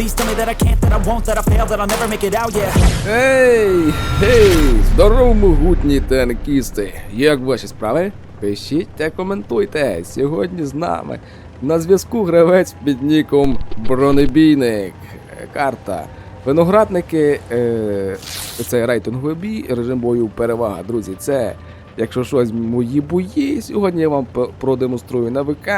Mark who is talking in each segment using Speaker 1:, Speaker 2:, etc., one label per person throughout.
Speaker 1: Please tell me that I can't, that I won't, that I fail, that I'll never make it out, yeah.
Speaker 2: Ей, гей, здорово, могутні танкісти! Як ваші справи? Пишіть та коментуйте. Сьогодні з нами на зв'язку гравець під ніком Бронебійник. Карта. Виноградники, е, це рейтинговий бій, режим бою перевага. Друзі, це, якщо щось, мої бої. Сьогодні я вам продемонструю на ВК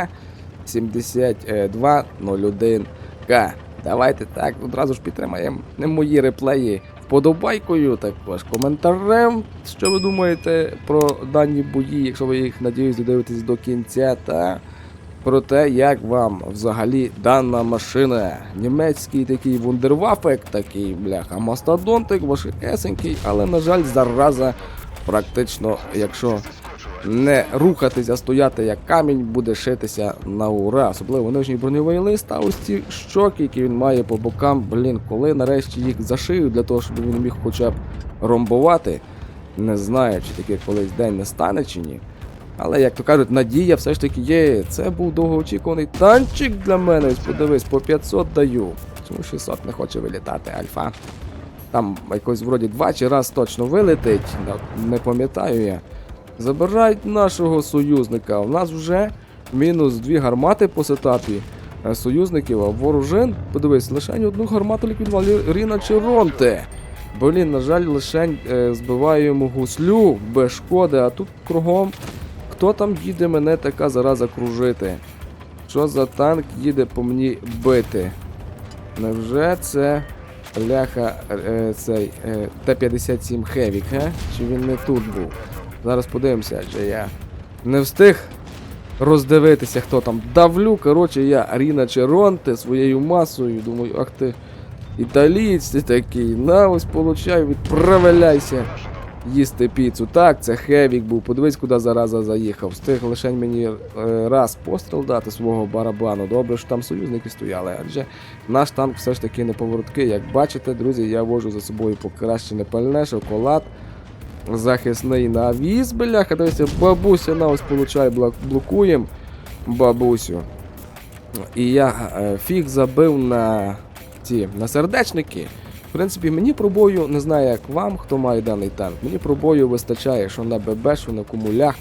Speaker 2: 7201К. Давайте так, одразу ж підтримаємо. Не мої реплеї. Вподобайкою, також коментарем, що ви думаєте про дані бої, якщо ви їх надіюсь додивитесь до кінця, та про те, як вам взагалі дана машина. Німецький такий вундервафек, такий бляха, мастодонтик, важкесенький, але, на жаль, зараза практично, якщо не рухатись, а стояти як камінь, буде шитися на ура. Особливо нижній броньовий лист, а ось ці щоки, які він має по бокам, блін, коли нарешті їх зашиють для того, щоб він міг хоча б ромбувати. Не знаю, чи таке колись день не стане чи ні. Але, як то кажуть, надія все ж таки є. Це був довгоочікуваний танчик для мене. Ось подивись, по 500 даю. Чому 600 не хоче вилітати, альфа? Там якось вроді два чи раз точно вилетить, не пам'ятаю я. Забирають нашого союзника. У нас вже мінус дві гармати по сетапі е, союзників, а ворожин, подивись, лише одну гармату ліквідували Ріна Черонте. Блін, на жаль, лише е, збиваємо гуслю без шкоди, а тут кругом. Хто там їде мене така зараза кружити? Що за танк їде по мені бити? Невже це ляха е, цей е, Т-57 Хевік, га? Чи він не тут був? Зараз подивимося, адже я не встиг роздивитися, хто там. Давлю, коротше, я Ріна Черонте своєю масою. Думаю, ах ти італієць ти такий. На ось получай, відправляйся їсти піцу. Так, це Хевік був. Подивись, куди зараза заїхав. Встиг лише мені е, раз постріл дати свого барабану. Добре, що там союзники стояли, адже наш танк все ж таки не повороткий. Як бачите, друзі, я вожу за собою покращене пальне, шоколад. Захисний навіс, бляха, дивіться, бабуся на ось получай, блок- блокуємо бабусю. І я е, фіг забив на ці на сердечники. В принципі, мені пробою, не знаю як вам, хто має даний танк. Мені пробою вистачає, що на ББ, що на кумулях,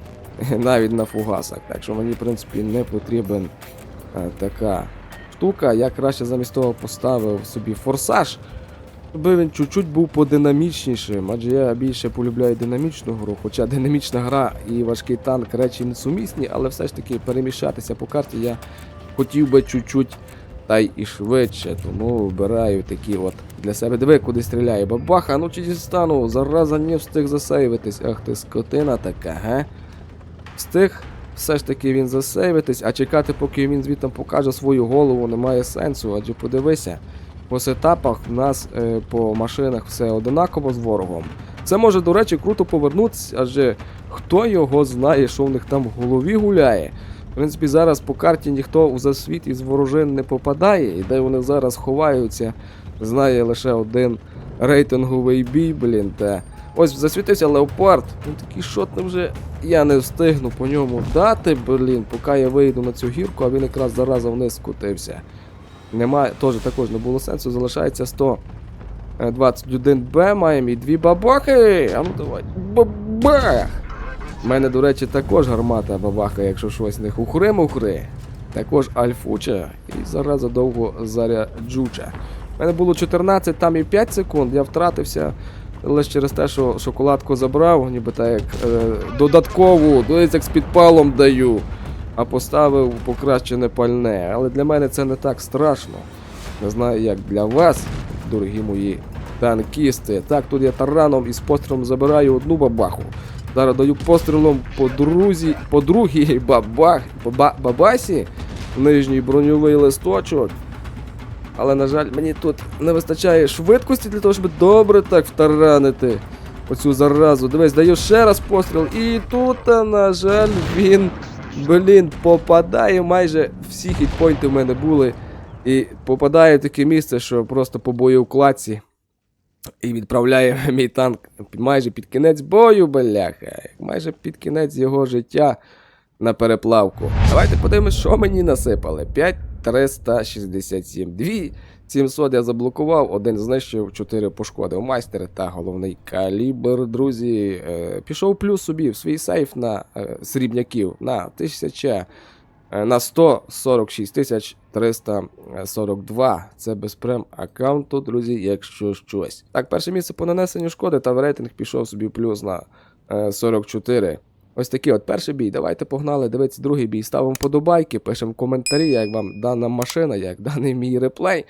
Speaker 2: навіть на фугасах. Так що мені, в принципі, не потрібен е, така штука. Я краще замість того поставив собі форсаж. Аби він чуть-чуть був подинамічнішим, адже я більше полюбляю динамічну гру, хоча динамічна гра і важкий танк речі несумісні, але все ж таки переміщатися по карті я хотів би чуть-чуть та й і швидше, тому вибираю такі от для себе. Диви, куди стріляє. Бабаха, ну чи дістану, зараза не встиг засейвитись. Ах ти скотина така, ге? Встиг все ж таки він засейвитись, а чекати, поки він звідти покаже свою голову, немає сенсу, адже подивися. По сетапах в нас е, по машинах все одинаково з ворогом. Це може, до речі, круто повернутися, адже хто його знає, що в них там в голові гуляє. В принципі, зараз по карті ніхто у засвіт із ворожин не попадає, і де вони зараз ховаються, знає лише один рейтинговий бій, блін. Та ось засвітився леопард. Ну такий шотний вже я не встигну по ньому дати, блін, поки я вийду на цю гірку, а він якраз зараза вниз скотився. Немає, теж також не було сенсу, залишається 121Б, маємо і дві бабахи. А ну давай. Бабах! У мене, до речі, також гармата бабаха, якщо щось не хухри-мухри. Також альфуча і зараза довго заряджуча. У мене було 14, там і 5 секунд, я втратився лише через те, що шоколадку забрав, ніби так як е, додаткову, дивись, як з підпалом даю а поставив покращене пальне. Але для мене це не так страшно. Не знаю, як для вас, дорогі мої танкісти. Так, тут я тараном із пострілом забираю одну бабаху. Зараз даю пострілом по друзі, по другій бабах, баба, бабасі, нижній броньовий листочок. Але, на жаль, мені тут не вистачає швидкості для того, щоб добре так втаранити оцю заразу. Дивись, даю ще раз постріл. І тут, на жаль, він, блін, попадає. Майже всі хітпойнти в мене були. І попадає в таке місце, що просто по боєвкладці. І відправляє мій танк майже під кінець бою, бляха. Майже під кінець його життя на переплавку. Давайте подивимось, що мені насипали. 5 367. Дві 700 я заблокував, один знищив, 4 пошкодив. Майстер та головний калібр, друзі. Е, пішов плюс собі в свій сейф на е, срібняків на 1000. Е, На 146 тисяч 342. Це без прем аккаунту, друзі, якщо щось. Так, перше місце по нанесенню шкоди та в рейтинг пішов собі плюс на е, 44. Ось такий от перший бій. Давайте погнали. Дивіться другий бій. Ставимо вподобайки, пишемо коментарі, як вам дана машина, як даний мій реплей.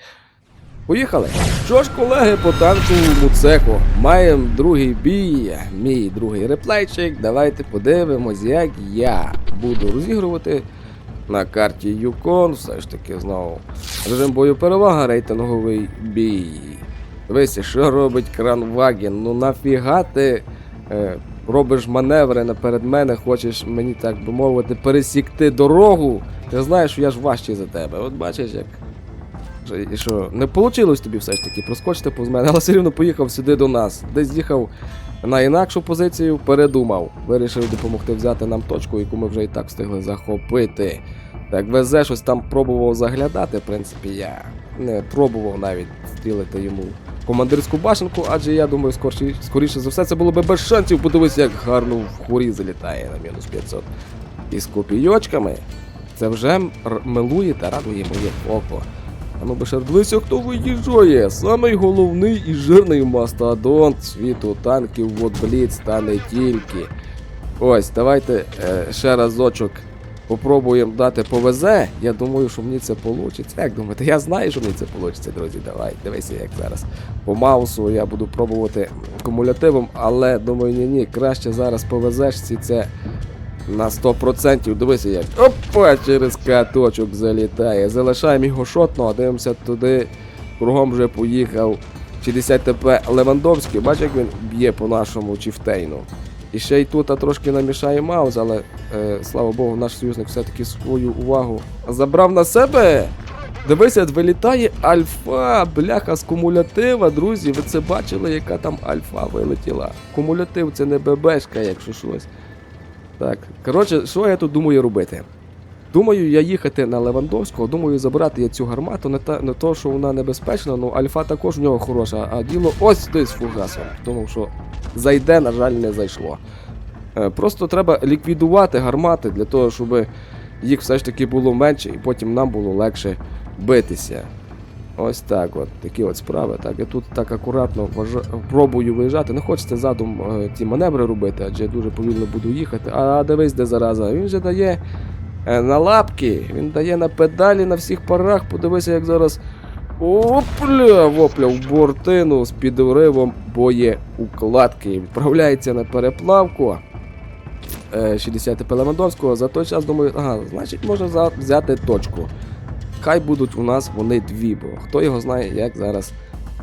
Speaker 2: Поїхали! Що ж, колеги, по танковому цеху. Маємо другий бій, мій другий реплейчик. Давайте подивимось, як я буду розігрувати на карті Юкон. Все ж таки знову. Режим бою перевага, рейтинговий бій. Дивися, що робить Кранваген? Ну нафіга ти е, робиш маневри наперед мене, хочеш мені, так би мовити, пересікти дорогу. Ти знаєш, що я ж важчий за тебе. От бачиш, як. І що, не вийшло тобі все ж таки проскочити повз мене, але все рівно поїхав сюди до нас. Десь їхав на інакшу позицію, передумав. Вирішив допомогти взяти нам точку, яку ми вже і так встигли захопити. Так, везе щось там пробував заглядати, в принципі, я не пробував навіть стрілити йому командирську башенку, адже я думаю, скоріше, скоріше за все це було би без шансів. Подивись, як гарно в хурі залітає на мінус 500. І з копійочками це вже милує та радує моє око. А ну би дивися, хто виїжджає. Самий головний і жирний мастодонт світу танків от Бліц та не тільки. Ось, давайте е, ще разочок попробуємо дати повезе. Я думаю, що мені це вийде. Як думаєте? Я знаю, що мені це вийде, друзі. Давай, дивися, як зараз. По маусу я буду пробувати кумулятивом, але думаю, ні, ні, краще зараз повезешці це на 100%. Дивися як. Опа, через каточок залітає. Залишаємо його шотно, дивимося туди. Кругом вже поїхав 60 ТП Левандовський. Бачиш, як він б'є по нашому чіфтейну. І ще й тут трошки намішає Маус, але е, слава Богу, наш союзник все-таки свою увагу забрав на себе. Дивися, вилітає альфа, бляха з кумулятива, друзі. Ви це бачили, яка там альфа вилетіла? Кумулятив це не ББшка, якщо щось. Так, коротше, що я тут думаю робити? Думаю, я їхати на Левандовського, думаю, забрати я цю гармату, не, та, не то, що вона небезпечна, ну альфа також в нього хороша, а діло ось тут з фугасом. Думав, що зайде, на жаль, не зайшло. Е, Просто треба ліквідувати гармати для того, щоб їх все ж таки було менше і потім нам було легше битися. Ось так от, такі от справи. Так, я тут так акуратно вважа- пробую виїжджати. Не хочеться задум е, ті маневри робити, адже я дуже повільно буду їхати. А дивись, де зараза. Він же дає е, на лапки, він дає на педалі на всіх парах. Подивися, як зараз. Опля, вопля в бортину з підривом боєукладки. Відправляється на переплавку. Е, 60 ТП Левандовського. За той час думаю, ага, значить можна взяти точку. Хай будуть у нас вони дві, бо хто його знає, як зараз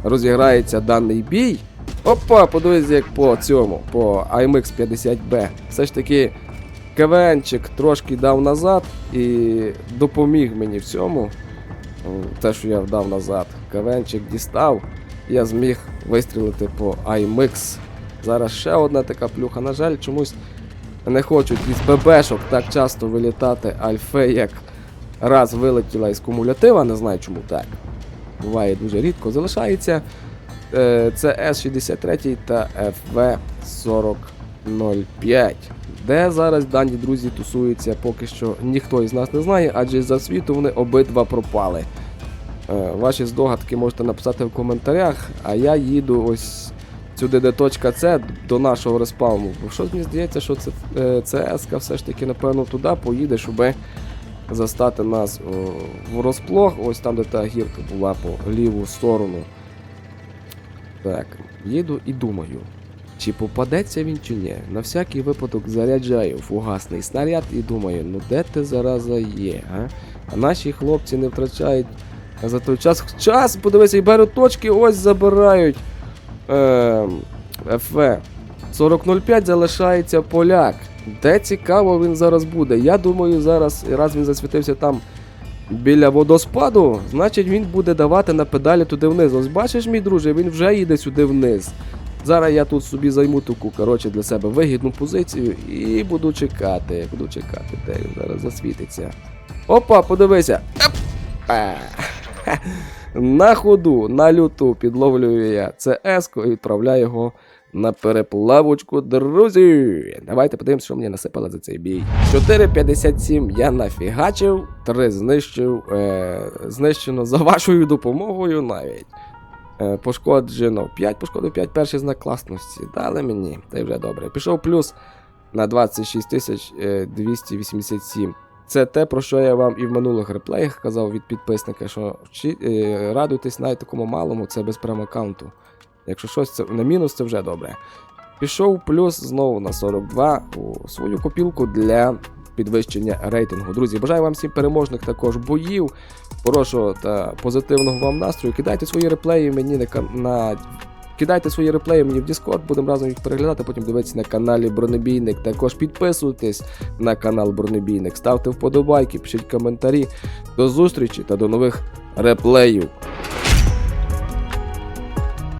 Speaker 2: розіграється даний бій. Опа, подивись, як по цьому, по IMX 50B. Все ж таки КВНчик трошки дав назад і допоміг мені в цьому. Те, що я вдав назад. КВНчик дістав, я зміг вистрілити по IMX. Зараз ще одна така плюха. На жаль, чомусь не хочуть із ББшок так часто вилітати альфи, як раз вилетіла із кумулятива, не знаю чому так. Буває дуже рідко. Залишається е, це С-63 та ФВ-4005. Де зараз дані друзі тусуються, поки що ніхто із нас не знає, адже за світу вони обидва пропали. Е, ваші здогадки можете написати в коментарях, а я їду ось сюди, де точка С, до нашого респауну. Бо щось мені здається, що це е, ЦСК все ж таки, напевно, туди поїде, щоб застати нас о, в розплох, ось там, де та гірка була по ліву сторону. Так, їду і думаю, чи попадеться він чи ні. На всякий випадок заряджаю фугасний снаряд і думаю, ну де ти зараза є, а? А наші хлопці не втрачають за той час. Час, подивися, і беруть точки, ось забирають. Ем, ФВ. 40.05 залишається поляк. Де цікаво він зараз буде? Я думаю, зараз, раз він засвітився там біля водоспаду, значить він буде давати на педалі туди вниз. Ось бачиш, мій друже, він вже їде сюди вниз. Зараз я тут собі займу таку, коротше, для себе вигідну позицію і буду чекати. Буду чекати, де він зараз засвітиться. Опа, подивися. Е, На ходу, на люту підловлюю я ЦС-ку і відправляю його на переплавочку, друзі. Давайте подивимося, що мені насипали за цей бій. 4,57 я нафігачив, 3 знищив, е, знищено за вашою допомогою навіть. Е, пошкоджено 5, пошкодив 5 перший знак класності. Дали мені, та й вже добре. Пішов плюс на 26 е, 287. Це те, про що я вам і в минулих реплеях казав від підписника, що е, радуйтесь навіть такому малому, це без прем-аккаунту. Якщо щось це на мінус, це вже добре. Пішов плюс знову на 42 у свою копілку для підвищення рейтингу. Друзі, бажаю вам всім переможних також боїв, хорошого та позитивного вам настрою. Кидайте свої реплеї мені на, на Кидайте свої реплеї мені в Discord, будемо разом їх переглядати, потім дивитися на каналі Бронебійник. Також підписуйтесь на канал Бронебійник, ставте вподобайки, пишіть коментарі. До зустрічі та до нових реплеїв.